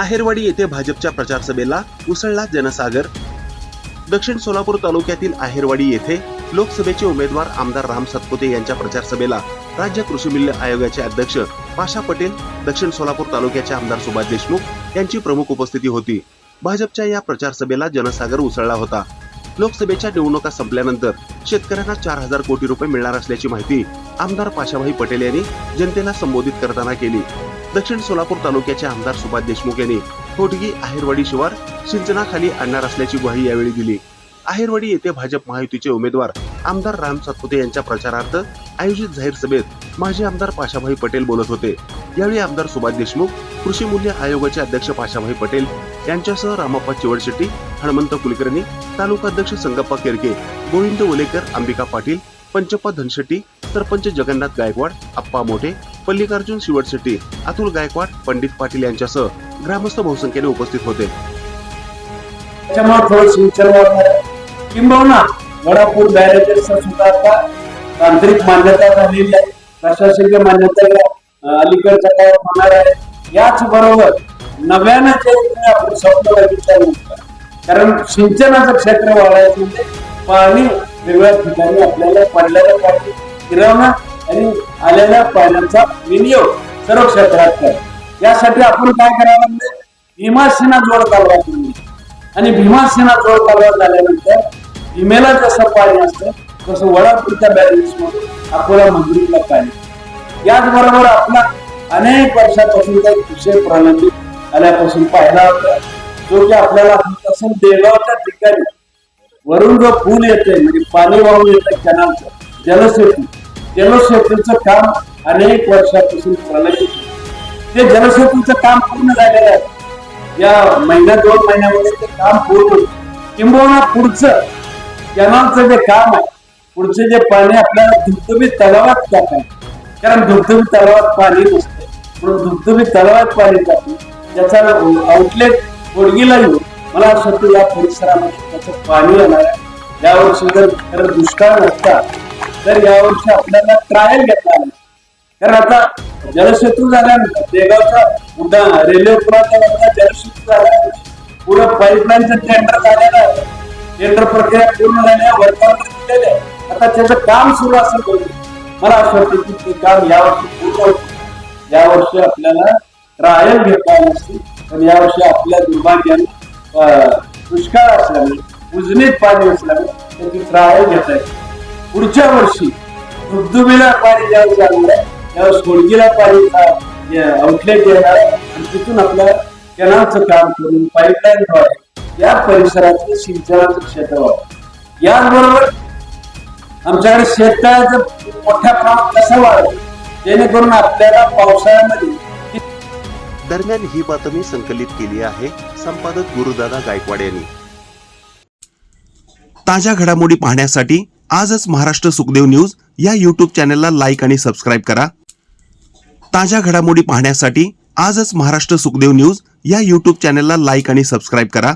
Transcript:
आहेरवाडी येथे भाजपच्या प्रचार सभेला उसळला जनसागर. दक्षिण सोलापूर तालुक्यातील आहेरवाडी येथे लोकसभेचे उमेदवार आमदार राम सतपुते यांच्या प्रचार सभेला राज्य कृषी मूल्य आयोगाचे अध्यक्ष पाशा पटेल दक्षिण सोलापूर तालुक्याचे आमदार सुभाष देशमुख यांची प्रमुख उपस्थिती होती. भाजपच्या या प्रचार सभेला जनसागर उसळला होता. लोकसभेच्या निवडणुका संपल्यानंतर शेतकऱ्यांना चार हजार कोटी रुपये मिळणार असल्याची माहिती आमदार पाशाभाई पटेल यांनी जनतेला संबोधित करताना केली. दक्षिण सोलापूर तालुक्याचे आमदार सुभाष देशमुख यांनी होटगी आहेरवाडी शिवार सिंचनाखाली आणणार असल्याची ग्वाही यावेळी दिली. आहेरवाडी येथे भाजप महायुतीचे उमेदवार आमदार राम सातपुते यांच्या प्रचारार्थ आयोजित जाहीर सभेत माजी आमदार पाशाभाई पटेल बोलत होते. यावेळी आमदार सुभाष देशमुख कृषी मूल्य आयोगाचे अध्यक्ष पाशाभाई पटेल यांच्यासह रामप्पा चिवडशेट्टी हनुमंत कुलकर्णी तालुका अध्यक्ष संगप्पा केरके गोविंद उलेकर अंबिका पाटील पंचप्पा धनशेट्टी सरपंच जगन्नाथ गायकवाड अप्पा मोठे मल्लिकार्जुन शिवडशेट्टी अतुल गायकवाड पंडित पाटील यांच्यासह ग्रामस्थ बहुसंख्येने उपस्थित होते. किंबहुना वडापूर बॅरेजेसचा सुद्धा आता तांत्रिक मान्यता झालेली आहे. प्रशासकीय मान्यता अलीकडच्या काळात होणार आहे. याच बरोबर नव्यानं जे आपण स्वप्न विचार कारण सिंचनाचं क्षेत्र वाढायचं म्हणजे पाणी वेगळ्या ठिकाणी आपल्याला पडलेलं पाणी फिरवणं आणि आलेल्या पाण्याचा विनियोग सर्व क्षेत्रात करा. यासाठी आपण काय करावं म्हणजे भीमासेना जोड कालवा आणि भीमासेना जोड कालवा झाल्यानंतर भीमेला जसं पाणी असतं जसं वडापूरच्या बॅरेजेस अकोला मंजुरीला पाहिजे याचबरोबर आपला अनेक वर्षापासून काही विषय प्रलंबित आल्यापासून पाहिला होता. जो की आपल्याला तसं असेल देगावच्या ठिकाणी वरून जो पूल येते म्हणजे पाणी वाहून येतं कॅनालचं जलसेतू. जलसेतूचं काम अनेक वर्षापासून प्रलंबित ते जलसेतूचं काम पूर्ण झालेलं आहे. या महिन्या दोन महिन्यामध्ये ते काम पूर्ण होईल. किंबहुना पुढचं कॅनलचं जे काम आहे पुढचे जे पाणी आपल्याला धबधबीत तलावात टाकायचं कारण धबधबीत तलावात पाणी नसते. म्हणून धबधबीत तलावात पाणी टाकून त्याचा आउटलेट पोडगीला येऊन मला असं वाटतं या परिसरामध्ये त्याचं पाणी येणार आहे. यावर्षी जर खरं दुष्काळ नसता तर यावर्षी आपल्याला ट्रायल घेता आला. कारण आता जलसेतू झाल्यानंतर देगावचा उड्डा रेल्वे पुराच्या जलसेतू झाल्यानंतर पुढे पाईपलाईनचं टेंडर झालेलं आहे. टेंडर प्रक्रिया पूर्ण झाल्या वर्तमान दिलेले आहे. आता त्याचं काम सुरू असेल मला असं वाटतं की ते काम यावर्षी पूर्ण होईल. यावर्षी आपल्याला ट्रायल घेता आली पण यावर्षी आपल्या दुर्भाग्याने दुष्काळ असल्यामुळे उजनीत पाणी असल्यामुळे त्याची ट्रायल घेता येईल. पुढच्या वर्षी दुबदुबीला पाणी ज्यावेळेस जाणार आहे. त्यावेळेस सोडगीला पाणी आउटलेट येणार आहे. आणि तिथून आपल्या कॅनलचं काम करून पाईपलाईन या परिसरातलं सिंचनाचं क्षेत्र व्हावं. याचबरोबर आमच्याकडे शेततळ्याचं मोठ्या प्रमाणात कसं वाढलं जेणेकरून आपल्याला पावसाळ्यामध्ये दरम्यान ही बातमी संकलित केली आहे संपादक गुरुदादा गायकवाड यांनी. ताज्या घडामोडी पाहण्यासाठी आजच महाराष्ट्र सुखदेव न्यूज या यूट्यूब चॅनलला लाईक आणि सबस्क्राईब करा. ताज्या घडामोडी पाहण्यासाठी आजच महाराष्ट्र सुखदेव न्यूज या यूट्यूब चॅनलला लाईक आणि सबस्क्राईब करा.